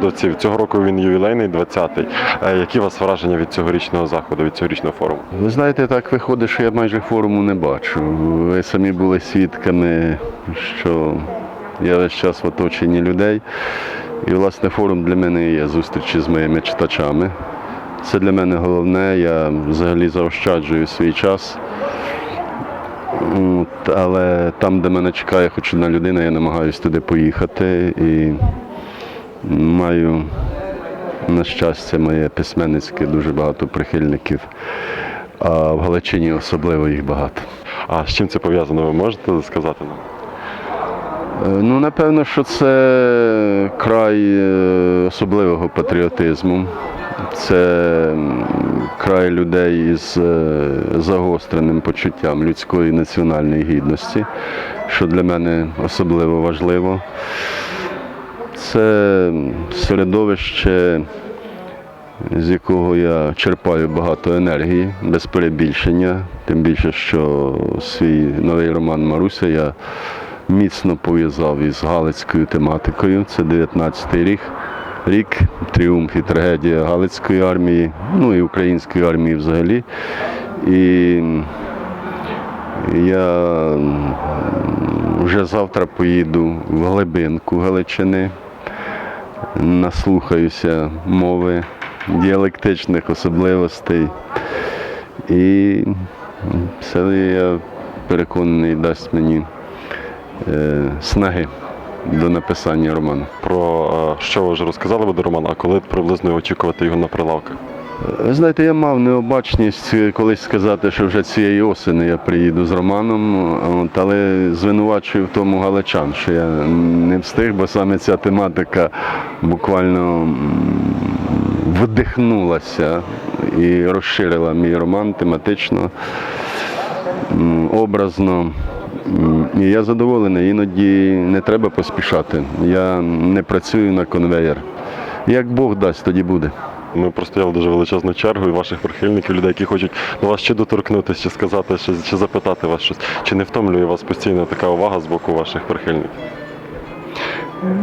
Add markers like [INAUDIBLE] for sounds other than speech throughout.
заходовців. Цього року він ювілейний, 20-й. Е, Які у вас враження від цьогорічного заходу, від цьогорічного форуму? Ви знаєте, так виходить, що я майже форуму не бачу. Ви самі були свідками, що я весь час в оточенні людей. І, власне, форум для мене є зустрічі з моїми читачами. Це для мене головне. Я взагалі заощаджую свій час. От, але там, де мене чекає хоч одна людина, я намагаюся туди поїхати і маю на щастя, моє письменницьке дуже багато прихильників, а в Галичині особливо їх багато. А з чим це пов'язано? Ви можете сказати нам? Е, Ну, напевно, що це край е, особливого патріотизму. Це край людей із е, загостреним почуттям людської національної гідності, що для мене особливо важливо. Це середовище, з якого я черпаю багато енергії, без перебільшення. Тим більше, що свій новий роман Маруся я міцно пов'язав із Галицькою тематикою. Це 19-й рік. Рік тріумф і трагедія Галицької армії, ну і української армії взагалі. І я вже завтра поїду в глибинку Галичини, наслухаюся мови, діалектичних особливостей. І все я переконаний дасть мені е, снаги до написання роману. Про е, що ви вже розказали буде роман, а коли приблизно очікувати його на прилавках? Знаєте, я мав необачність е, колись сказати, що вже цієї осені я приїду з романом, от, але звинувачую в тому галичан, що я не встиг, бо саме ця тематика буквально вдихнулася і розширила мій роман тематично, образно. І я задоволений, іноді не треба поспішати. Я не працюю на конвеєр. Як Бог дасть, тоді буде. Ми простояли дуже величезну чергу і ваших прихильників, людей, які хочуть до вас чи доторкнутися, чи сказати, чи, чи запитати вас щось. Чи не втомлює вас постійно така увага з боку ваших прихильників?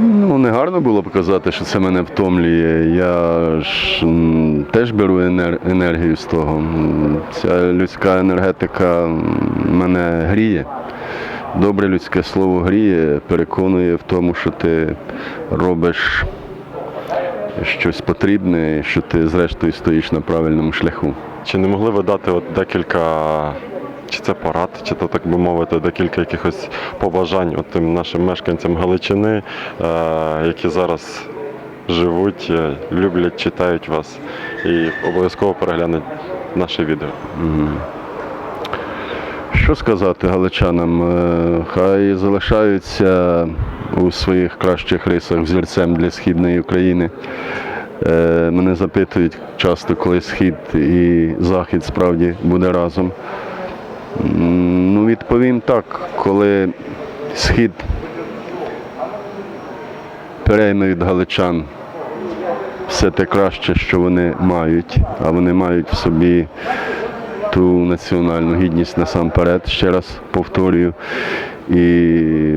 Ну, не гарно було б казати, що це мене втомлює. Я ж теж беру енер- енергію з того. Ця людська енергетика мене гріє. Добре людське слово гріє, переконує в тому, що ти робиш щось потрібне, що ти зрештою стоїш на правильному шляху. Чи не могли ви дати от декілька, чи це порад, чи то так би мовити, декілька якихось побажань от тим нашим мешканцям Галичини, е, які зараз живуть, е, люблять, читають вас і обов'язково переглянуть наше відео. Що сказати галичанам? Е, Хай залишаються у своїх кращих рисах взірцем для східної України. Е, Мене запитують часто, коли схід і захід справді буде разом. Ну, відповім так, коли схід перейме від галичан все те краще, що вони мають, а вони мають в собі ту національну гідність насамперед, ще раз повторюю. І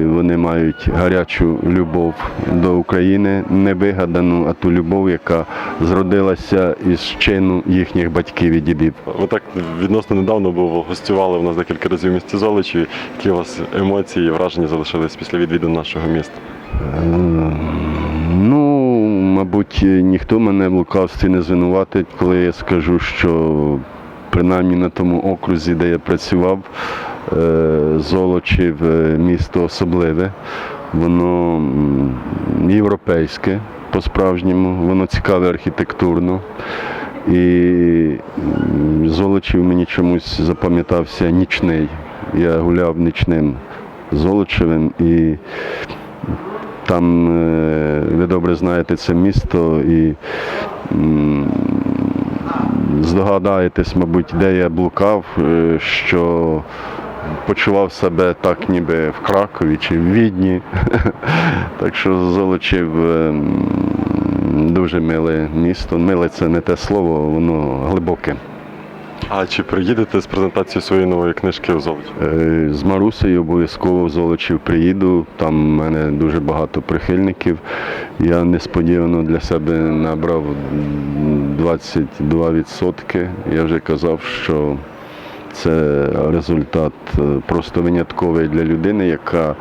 вони мають гарячу любов до України, не вигадану, а ту любов, яка зродилася із чину їхніх батьків і дідів. Ви так відносно недавно був, гостювали в нас декілька разів в місті Золочі. Які у вас емоції і враження залишились після відвідин нашого міста? Ну, мабуть, ніхто мене в лукавстві не звинуватить, коли я скажу, що принаймні на тому окрузі, де я працював, е, Золочів е, місто особливе, воно європейське по-справжньому, воно цікаве архітектурно. І Золочів мені чомусь запам'ятався нічний. Я гуляв нічним Золочевим і там, е, ви добре знаєте це місто і здогадаєтесь, мабуть, де я блукав, е, що почував себе так, ніби в Кракові чи в Відні. [LAUGHS] Так що Золочів е, дуже миле місто. Миле це не те слово, воно глибоке. А чи приїдете з презентацією своєї нової книжки в Золочі? Е, З Марусею обов'язково в Золочів приїду. Там в мене дуже багато прихильників. Я несподівано для себе набрав 22%. Я вже казав, що це результат е, просто винятковий для людини, яка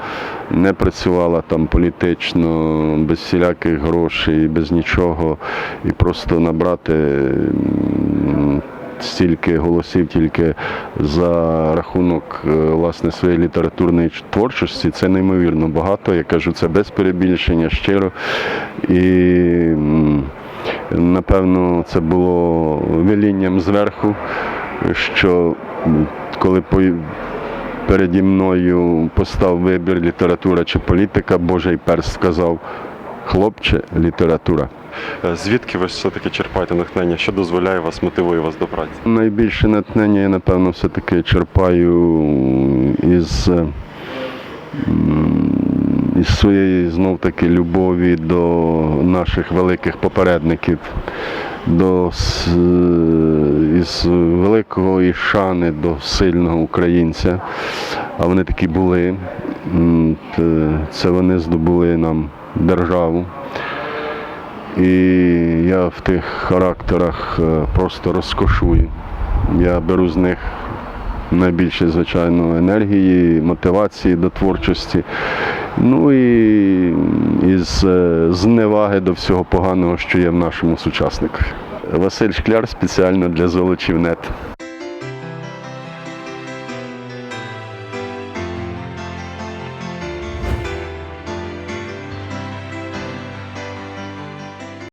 не працювала там політично, без всіляких грошей, без нічого, і просто набрати стільки голосів тільки за рахунок е, власне своєї літературної творчості. Це неймовірно багато. Я кажу, це без перебільшення щиро. І напевно це було велінням зверху, що коли по- переді мною постав вибір література чи політика, Божий перст сказав, хлопче, література. Е, Звідки ви все-таки черпаєте натхнення? Що дозволяє вас, мотивує вас до праці? Найбільше натхнення я, напевно, все-таки черпаю із, е, із своєї знов таки любові до наших великих попередників, до, с- із великої шани до сильного українця. А вони такі були. Це вони здобули нам державу. І я в тих характерах е, просто розкошую. Я беру з них найбільше, звичайно, енергії, мотивації до творчості. Ну і із е, зневаги до всього поганого, що є в нашому сучаснику. Василь Шкляр спеціально для Золочівнет.